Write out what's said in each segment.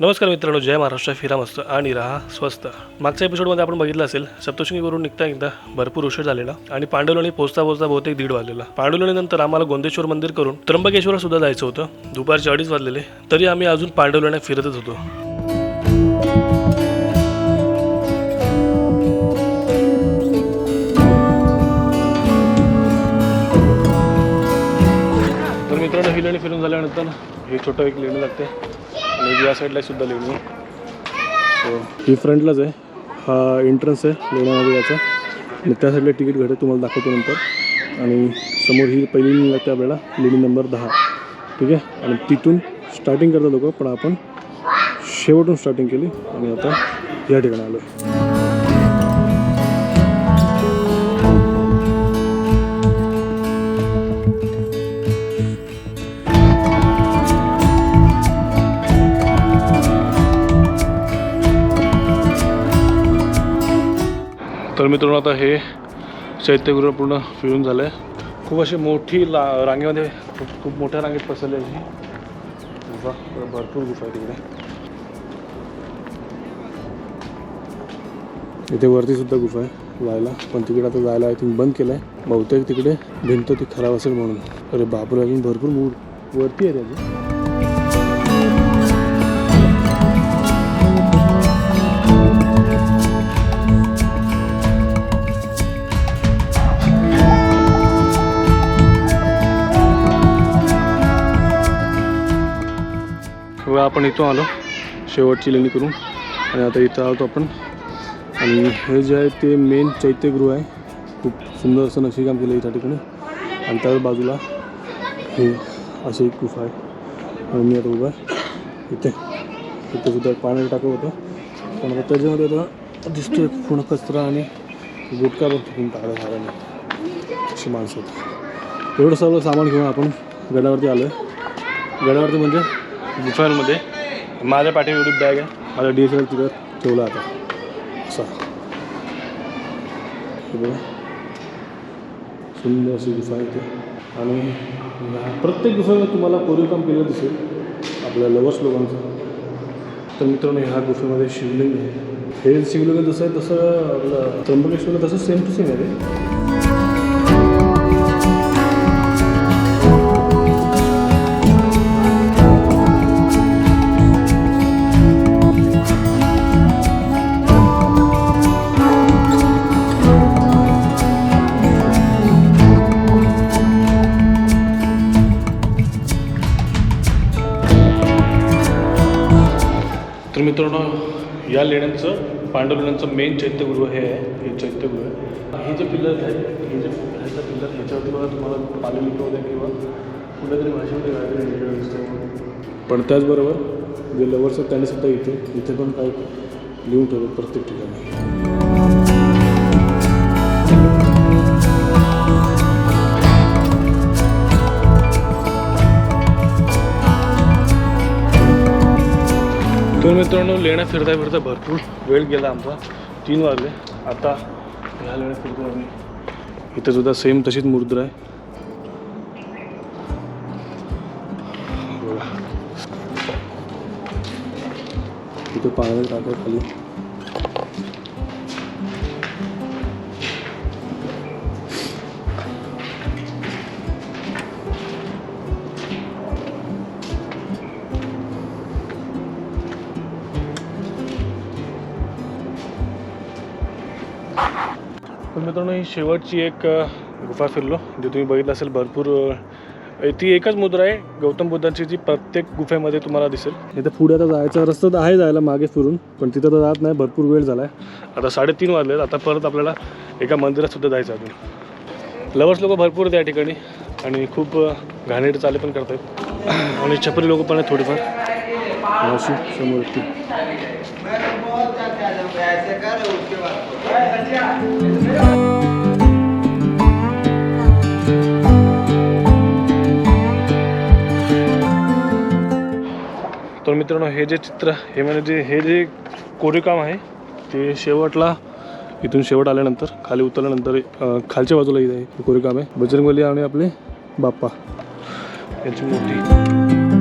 नमस्कार मित्रांनो जय महाराष्ट्र फिरा मस्त आणि राहा स्वस्त. मागच्या एपिसोडमध्ये आपण बघितलं असेल सप्तशृंगीवरून निघता एकदा भरपूर उशीर झालेला आणि पांडवलोणी पोहोचता पोहोचता बहुतेक दीड वाजलेला. पांडवलोणीनंतर आम्हाला गोंदेश्वर मंदिर करून त्र्यंबकेश्वर सुद्धा जायचं होतं. दुपारचे अडीच वाजलेले तरी आम्ही अजून पांडवलोण्या फिरतच होतो. तर मित्रांनो ही लेणी फिरून झाल्यानंतर हे छोटं एक लेणी लागते. आणि या साईडला सुद्धा लेणी सो ही फ्रंटलाच आहे. हा एंट्रन्स आहे लेण्यामध्ये याचा. आणि त्या साईडला तिकीट घडे तुम्हाला दाखवतो नंतर. आणि समोर ही पहिली लेणी लागते आपल्याला लेणी नंबर दहा. ठीक आहे? आणि तिथून स्टार्टिंग करतात लोक पण आपण शेवटून स्टार्टिंग केली. आणि आता या ठिकाणी आलो मित्रांनो आता हे चैत्यगृह पूर्ण फिरून झालं आहे खूप अशी मोठी ला रांगेमध्ये खूप मोठ्या रांगेत पसरली आहे गुफा भरपूर गुफा आहे तिकडे. इथे वरती सुद्धा गुफा आहे जायला. पण तिकडे आता जायला आय थिंक बंद केलं आहे बहुतेक तिकडे भिंत ती खराब असेल म्हणून. अरे बापरे अजून भरपूर मूड वरती आहे त्याची. आपण इथून आलो. शेवटची लेणी करून. आणि आता इथं आलो आपण. आणि हे जे आहे ते मेन चैत्यगृह आहे. खूप सुंदर असं नक्षीकाम केलं आहे त्या ठिकाणी. आणि त्या बाजूला हे अशी एक गुफा आहे. मी आता उभा आहे. इथे. इथे सुद्धा पाणी टाकत होतं. पण आता त्याच्यामध्ये आता दिसतोय पूर्ण कचरा आणि गुटखा पण फेकून टाकला झाला अशी माणसं आहेत. एवढं सगळं सामान घेऊन आपण गडावरती आलो आहे गडावरती म्हणजे डिफरमध्ये माझ्या पाठीवर एवढी बॅग आहे. माझा डी एस एल तिथं ठेवला आता. असा सुंदर अशी गुफा आहे ते आणि प्रत्येक गुफेमध्ये तुम्हाला कोरीवकाम केलं दिसेल. आपल्या लवर्स लोकांचं. तर मित्रांनो ह्या गुफेमध्ये शिवलिंग आहे. हे शिवलिंग जसं आहे तसं आपलं त्र्यंबकेश्वरला तसं सेम टू सेम आहे तर मित्रांनो या लेण्यांचं पांडवलेण्यांचं मेन चैत्यगृह हे आहे हे चैत्यगृह हे जे पिल्लर आहे हे जे ह्याचा पिल्लर ह्याच्यावरती बघा तुम्हाला पाणी लिहिलं किंवा कुठल्या भाषेमध्ये काहीतरी लिहिलेलं दिसतं पण त्याचबरोबर जे लवर्स आहेत त्यांनी सुद्धा इथे इथे पण काही लिहून ठेवलं प्रत्येक ठिकाणी. मित्रांनो लेण्या फिरता फिरता भरपूर वेळ गेला आमचा. तीन वाजले. आता ह्या लेण्या फिरतो आम्ही इथं सुद्धा सेम तशीच मुद्रा आहे. इथं पाण्याला टाकत खाली. तर मित्रांनो ही शेवटची एक गुफा फिरलो जे तुम्ही बघितलं असेल भरपूर ती एकच मुद्रा आहे गौतम बुद्धांची जी प्रत्येक गुफेमध्ये तुम्हाला दिसेल. इथं पुढे आता जायचा रस्ता तर आहे जायला मागे फिरून पण तिथं तर जात नाही भरपूर वेळ झाला आहे आता साडेतीन वाजले आता परत आपल्याला एका मंदिरात सुद्धा जायचं अजून. लवर्स लोक भरपूर आहेत या ठिकाणी आणि खूप घाणेरडे चाले पण करतात आणि छपरी लोक पण आहेत थोडीफार. अशी समोर तर मित्रांनो हे जे चित्र हे म्हणजे हे जे कोरीकाम आहे ते शेवटला इथून शेवट आल्यानंतर खाली उतरल्यानंतर खालच्या बाजूला इथे कोरीकाम आहे. बजरंगबली आणि आपले बाप्पा. यांची मोठी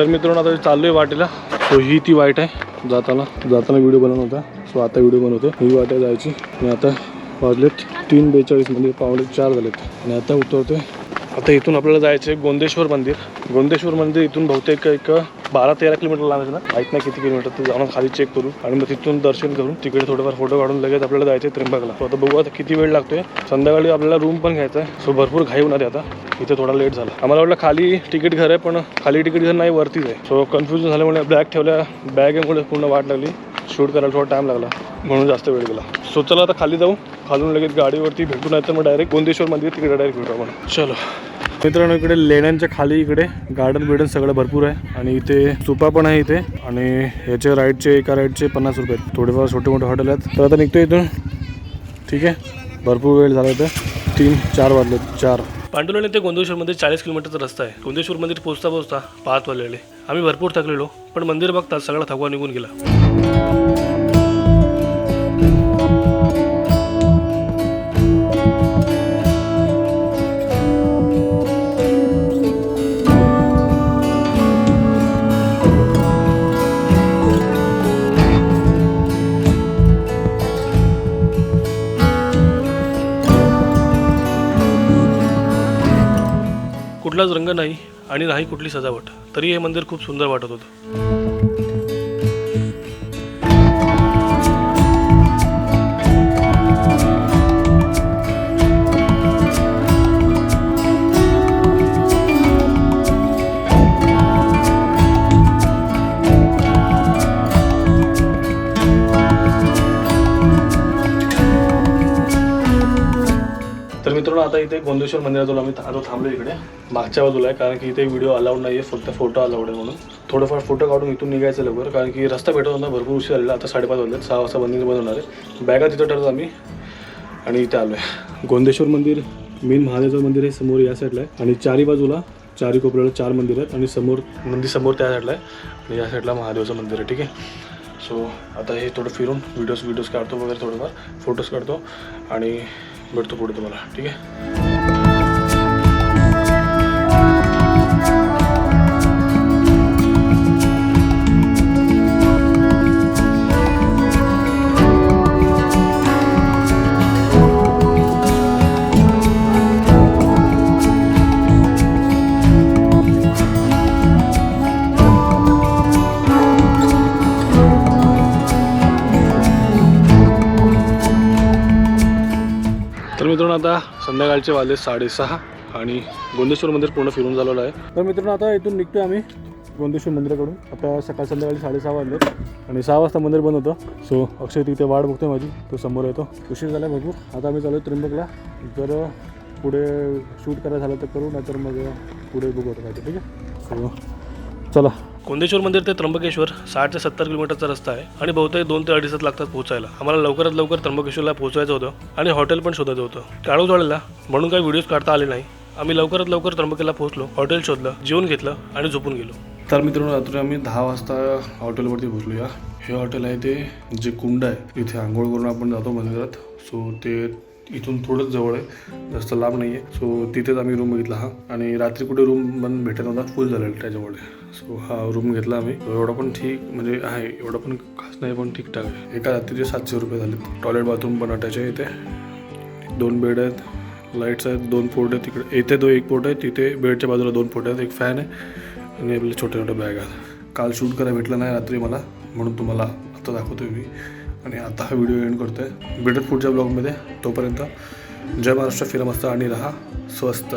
तर मित्रांनो आता चाललो आहे वाटेला. सो ही ती वाईट आहे. जाताना जाताना व्हिडिओ बनवला होता. सो आता व्हिडिओ बनवतो. ही वाट आहे जायची. आणि आता वाजलेत तीन बेचाळीस म्हणजे पावले चार झालेत. आणि आता उतरतोय आता इथून आपल्याला जायचं आहे गोंदेश्वर मंदिर. गोंदेश्वर मंदिर इथून बहुतेक एक बारा तेरा किलोमीटर लांब आहे ना? माहीत नाही किती किलोमीटर तर जाऊन खाली चेक करू आणि मग तिथून दर्शन करून तिकडे थोडेफार फोटो काढून लगेच आपल्याला जायचं आहे त्र्यंबकला. आता बघू आता किती वेळ लागतोय. संध्याकाळी आपल्याला रूम पण घ्यायचा आहे सो भरपूर घाई होणार आहे आता. इथे थोडा लेट झाला. आम्हाला वाटलं खाली तिकीट घर आहे पण खाली तिकीट घर नाही वरतीच आहे. सो कन्फ्युजन झाल्यामुळे बॅग ठेवल्या बॅगमुळे पूर्ण वाट लागली. शूट करायला थोडा टाइम लागला. म्हणून जास्त वेळ गेला. सो चला आता खाली जाऊ. खालून लगेच गाडीवरती भेटू नाही तर मग डायरेक्ट गोंदेश्वर मंदिर तिकडे डायरेक्ट भेटू आपण. चलो. मित्रांनो इकडे लेण्यांच्या खाली इकडे गार्डन बिर्डन सगळं भरपूर आहे. आणि इथे सुपा पण आहे इथे. आणि याचे राईडचे एका राईडचे पन्नास रुपये आहेत. थोडेफार छोटे मोठे हॉटेल आहेत. तर आता निघतो इथून. ठीक आहे? भरपूर वेळ झाला इथे. तीन चार वाजले चार. पांडुलेने ते गोंदेश्वर मंदिर चाळीस किलोमीटरचा रस्ता आहे. गोंदेश्वर मंदिर पोहोचता पोहोचता पाच वाजलेले आम्ही भरपूर थकलेलो पण मंदिर बघताच सगळा थकवा निघून गेला. कुठलाच रंग नाही आणि नाही कुठली सजावट. तरी हे मंदिर खूप सुंदर वाटत होतं. आता इथे गोंदेश्वर मंदिराजवळ आम्ही आता थांबलो इकडे. मागच्या बाजूला आहे कारण की इथे व्हिडिओ अलाउड नाही आहे फक्त फोटो अलाउड आहे म्हणून. थोडंफार फोटो काढून इथून निघायचं लवकर कारण की रस्ता भेटत होता भरपूर उशीर आलेला आता साडेपाच वाजले सहा वाजता मंदिर बंद होणार आहे. बॅगा तिथं ठरतो आम्ही आणि इथे आलो आहे गोंदेश्वर मंदिर मेन महादेवचं मंदिर आहे समोर या साईडला आहे. आणि चारी बाजूला चारी कोपऱ्याला चार मंदिर आहेत आणि समोर मंदिर समोर त्या साईडला आहे. आणि या साईडला महादेवचं मंदिर आहे ठीक आहे? सो आता हे थोडं फिरून व्हिडिओज व्हिडिओज काढतो वगैरे थोडंफार फोटोज काढतो. आणि भेटतो पुढे तुम्हाला. ठीक आहे? संध्याकाळचे वाजले साडेसहा आणि गोंदेश्वर मंदिर पूर्ण फिरून झालेलं आहे. तर मित्रांनो आता इथून निघतोय आम्ही गोंदेश्वर मंदिराकडून. आता सकाळ संध्याकाळी साडेसहा वाजले आणि सहा वाजता मंदिर बंद होतं. सो अक्षय तिथे वाट बघतोय माझी. तो समोर येतो. उशीर झाला भरपूर. आता आम्ही चालू त्र्यंबकला. जर पुढे शूट करायला झालं तर करू नाहीतर मग पुढे बघू आता काय ते, ठीक आहे? सो चला. कोंदेश्वर मंदिर ते त्र्यंबकेश्वर साठ ते सत्तर किलोमीटरचा रस्ता आहे आणि बहुतेक दोन ते अडीच तास लागतात पोहोचायला. आम्हाला लवकरात लवकर त्र्यंबकेश्वरला पोहोचायचं होतं आणि हॉटेल पण शोधायचं होतं. काळू झालेला म्हणून काही व्हिडिओज काढता आले नाही. आम्ही लवकरात लवकर त्र्यंबकेला पोहोचलो हॉटेल शोधलं जेवण घेतलं आणि झोपून गेलो. तर मित्रांनो रात्री आम्ही दहा वाजता हॉटेलवरती पोहोचलो या हे हॉटेल आहे ते जे कुंड आहे इथे आंघोळ करून आपण जातो मंदिरात. सो ते इथून थोडंच जवळ आहे जास्त लांब नाही आहे सो तिथेच आम्ही रूम बघितला हा. आणि रात्री कुठे रूम पण भेटत नव्हता फुल झालेला त्याच्यामुळे. सो हा रूम घेतला आम्ही. एवढा पण ठीक म्हणजे आहे एवढा पण खास नाही पण ठीकठाक आहे. एका रात्रीचे सातशे रुपये झाले टॉयलेट बाथरूम पण अटॅच आहे इथे. दोन बेड आहेत लाईट्स आहेत दोन पोर्ट आहेत तिकडे. इथे दो एक पोर्ट आहे तिथे बेडच्या बाजूला दोन पोर्ट आहेत एक फॅन आहे आणि आपले छोटे छोटे बॅग आहेत. काल शूट करायला भेटलं नाही रात्री मला म्हणून तुम्हाला आता दाखवतो मी. आणि आता हा व्हिडिओ एंड करतोय. भेटत पुढच्या ब्लॉगमध्ये तोपर्यंत जय महाराष्ट्र फिरम मस्त आणि राहा. स्वस्त.